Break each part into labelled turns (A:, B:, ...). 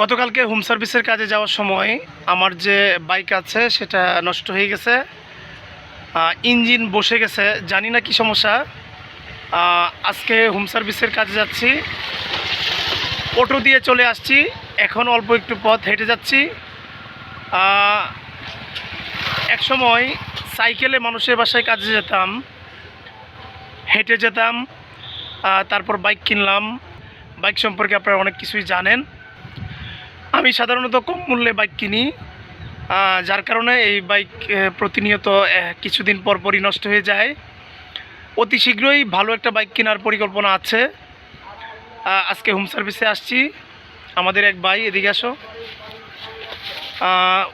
A: গতকালকে হোম সার্ভিসের কাজে যাওয়ার সময় আমার যে বাইক আছে সেটা নষ্ট হয়ে গেছে। ইঞ্জিন বসে গেছে। জানি না কি সমস্যা। আজকে হোম সার্ভিসের কাজে যাচ্ছি। অটো দিয়ে চলে আসছি। এখন অল্প একটু পথ হেঁটে যাচ্ছি। এক সময় সাইকেলে মানুষের বাসায় কাজে যেতাম। হেঁটে যেতাম। তারপর বাইক কিনলাম। বাইক সম্পর্কে আপনারা অনেক কিছুই জানেন। আমি সাধারণত কম মূল্যে বাইক কিনি যার কারণে এই বাইক প্রতিনিয়ত কিছুদিন পর পরই নষ্ট হয়ে যায়। অতি শীঘ্রই ভালো একটা বাইক কেনার পরিকল্পনা আছে। আজকে হোম সার্ভিসে আসছি। আমাদের এক ভাই, এদিকে আসো।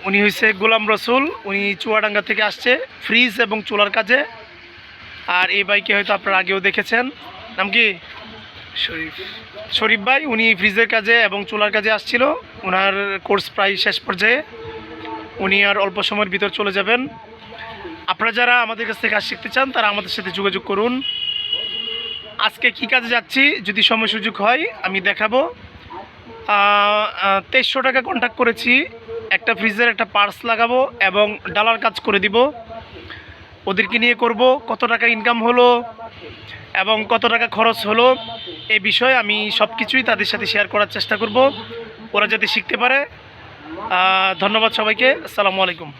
A: উনি হয়েছে গোলাম রসুল। উনি চুয়াডাঙ্গা থেকে আসছে ফ্রিজ এবং চুলার কাজে। আর এই বাইকে হয়তো আপনারা আগেও দেখেছেন। নাম কি? শরীফ শরীফ ভাই, উনি ফ্রিজের কাজে এবং চুলার কাজে আসছিল। ওনার কোর্স প্রায় শেষ পর্যায়ে। উনি আর অল্প সময়ের ভিতর চলে যাবেন। আপনারা যারা আমাদের কাছ থেকে কাজ শিখতে চান, তারা আমাদের সাথে যোগাযোগ করুন। আজকে কি কাজে যাচ্ছি, যদি সময় সুযোগ হয়, আমি দেখাবো। তেইশশো টাকা কন্ট্যাক্ট করেছি। একটা ফ্রিজের একটা পার্স লাগাবো এবং ডালার কাজ করে দিব। ওদেরকে নিয়ে করব, কত টাকা ইনকাম হলো এবং কত টাকা খরচ হলো এই বিষয়ে আমি সব কিছুই তাদের সাথে শেয়ার করার চেষ্টা করব। ওরা যাতে শিখতে পারে। ধন্যবাদ সবাইকে। আসসালামু আলাইকুম।